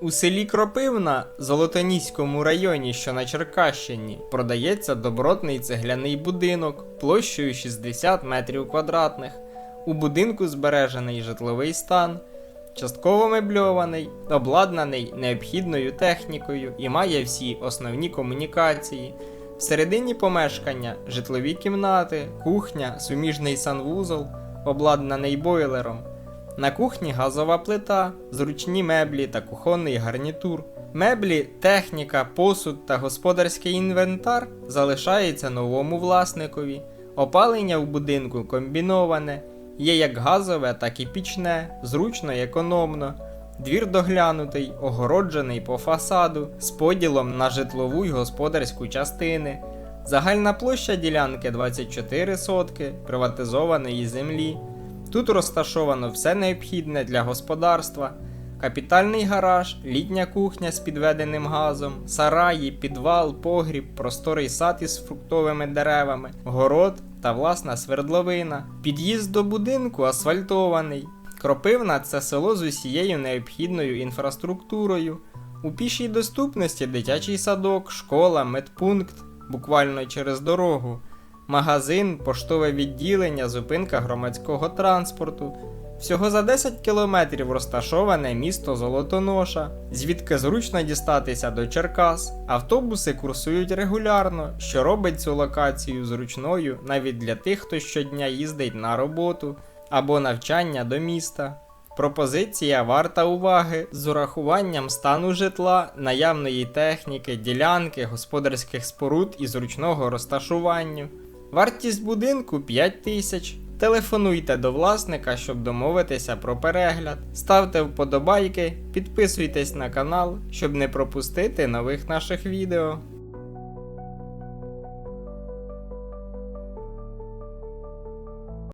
У селі Кропивна, Золотоніському районі, що на Черкащині, продається добротний цегляний будинок площею 60 метрів квадратних. У будинку збережений житловий стан, частково мебльований, обладнаний необхідною технікою і має всі основні комунікації. Всередині помешкання житлові кімнати, кухня, суміжний санвузол, обладнаний бойлером. На кухні газова плита, зручні меблі та кухонний гарнітур. Меблі, техніка, посуд та господарський інвентар залишаються новому власникові. Опалення в будинку комбіноване, є як газове, так і пічне, зручно і економно. Двір доглянутий, огороджений по фасаду з поділом на житлову й господарську частини. Загальна площа ділянки 24 сотки приватизованої землі. Тут розташовано все необхідне для господарства: капітальний гараж, літня кухня з підведеним газом, сараї, підвал, погріб, просторий сад із фруктовими деревами, город та власна свердловина. Під'їзд до будинку асфальтований. Кропивна це село з усією необхідною інфраструктурою. У пішій доступності дитячий садок, школа, медпункт, буквально через дорогу магазин, поштове відділення, зупинка громадського транспорту. Всього за 10 кілометрів розташоване місто Золотоноша, звідки зручно дістатися до Черкас. Автобуси курсують регулярно, що робить цю локацію зручною навіть для тих, хто щодня їздить на роботу або навчання до міста. Пропозиція варта уваги з урахуванням стану житла, наявної техніки, ділянки, господарських споруд і зручного розташування. Вартість будинку 5 тисяч. Телефонуйте до власника, щоб домовитися про перегляд. Ставте вподобайки, підписуйтесь на канал, щоб не пропустити нових наших відео.